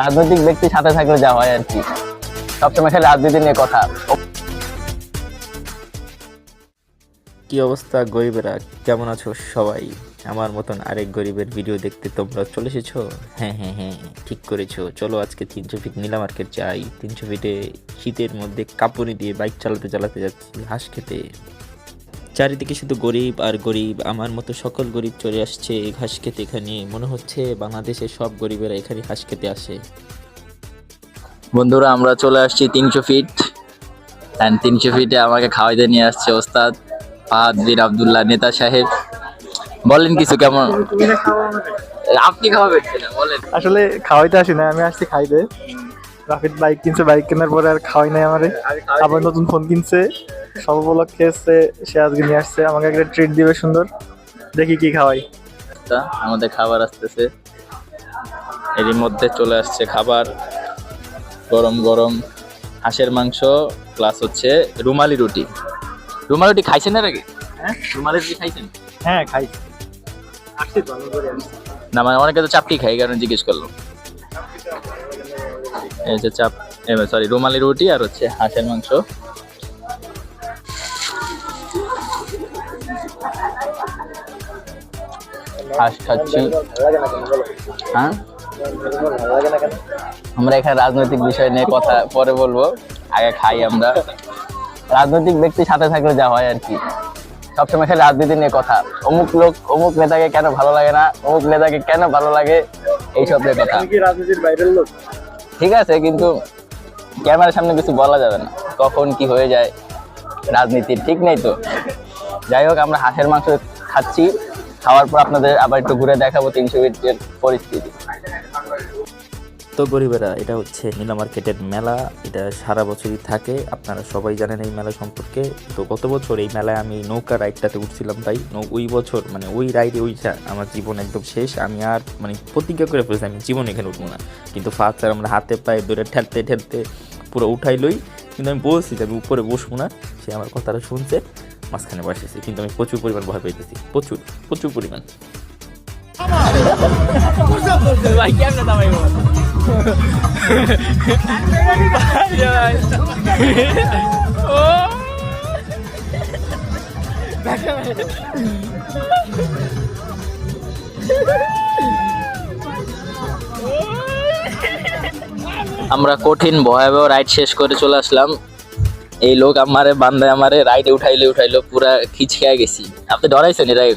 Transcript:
রাজনৈতিক ব্যক্তির সাথে থাকলে যা হয় আর কি। সবসময় খালি রাজনীতি নিয়ে কথা। কি অবস্থা গরিবেরা? কেমন আছো সবাই? আমার মতন আরেক গরিবের ভিডিও দেখতে তোমরা চলে এসেছ? হ্যাঁ হ্যাঁ হ্যাঁ ঠিক করেছ। চলো আজকে তিনশো ফিট নীলা মার্কেট যাই তিনশো ফিটে শীতের মধ্যে কাঁপুনি দিয়ে বাইক চালাতে চালাতে যাচ্ছি, হাঁস খেতে। চারিদিকে শুধু গরিব আর গরিব আমার মতো সকল গরিব চলে আসছে এই ঘাস খেতে এখানে। মনে হচ্ছে বাংলাদেশের সব গরিবেরা এখানে ঘাস খেতে আসে। বন্ধুরা আমরা চলে আসছি তিনশো ফিট। অ্যান্ড তিনশো ফিটে আমাকে খাওয়াইতে নিয়ে আসছে ওস্তাদ ফাহাদ বিন আবদুল্লাহ নেতা সাহেব। বলেন কিছু কেমন? আপনি খাওয়াবেন বলেন। আসলে খাওয়াইতে আসি না আমি আসছি খাইতে। রাফিদ বাইক কিনছে বাইক কেনার পরে আর খাওয়াই নাই আমারে। আবার নতুন ফোন কিনছে। সব উপলক্ষে সে আজকে নিয়ে আসছে। আমাকে একটা ট্রিট দিবে সুন্দর। দেখি কি খাওয়াই। আমাদের খাবার আসতেছে। এরই মধ্যে চলে আসছে খাবার। গরম গরম হাঁসের মাংস প্লাস হচ্ছে রুমালি রুটি। রুমালি রুটি খাইছেন এর আগে? হ্যাঁ? রুমালি রুটি খাইছেন? হ্যাঁ খাই। আসছি তো আমি করে আসছি। না মানে অনেকে তো চাপটি খাই কারণ জিজ্ঞেস করল এই যে চাপ সরি রুমালি রুটি আর হচ্ছে হাঁসের মাংস। হাঁস খাচ্ছি। হ্যাঁ? আমরা এখানে রাজনৈতিক বিষয় নিয়ে কথা পরে বলব আগে খাই আমরা। রাজনৈতিক ব্যক্তির সাথে থাকলে যা হয় আর কি। সবসময় খালি রাজনীতি নিয়ে কথা। অমুক লোক অমুক নেতাকে কেন ভালো লাগে না অমুক নেতাকে কেন ভালো লাগে এইসব নিয়ে কথা। রাজনীতির বাইরের লোক? ঠিক আছে কিন্তু ক্যামেরার সামনে কিছু বলা যাবে না। কখন কি হয়ে যায় রাজনীতির ঠিক নেই তো। যাই হোক আমরা হাঁসের মাংস খাচ্ছি। খাওয়ার পর আপনাদের আবার একটু ঘুরে দেখাবো তিনশো ফিটের পরিস্থিতি। তো গরিবেরা, এটা হচ্ছে নীলা মার্কেটের মেলা, এটা সারা বছরই থাকে। আপনারা সবাই জানেন এই মেলা সম্পর্কে। তো গত বছর এই মেলায় আমি নৌকা রাইডটাতে উঠছিলাম, তাই ওই বছর মানে ওই রাইডে ওইটা আমার জীবন একদম শেষ। আমি আর মানে প্রতিজ্ঞা করে ফেলেছি আমি জীবন এখানে উঠবো না। কিন্তু ফার্স্ট আর আমরা হাতে পায়ে ধরে ঠেলতে ঠেলতে পুরো উঠাইলই। কিন্তু আমি বলছি যে আমি উপরে বসবো না, সে আমার কথাটা শুনছে। মাঝখানে বসেছে কিন্তু আমি প্রচুর পরিমাণ ভয় পেয়েছি। প্রচুর প্রচুর পরিমাণ। আমরা কঠিন ভয়াবহ রাইড শেষ করে চলে আসলাম। এই লোক আমারে বান্দায় আমারে রাইডে উঠাইলে, উঠাইলো পুরা খিচকে গেছি আপনি ডরাইছেন এর আগে?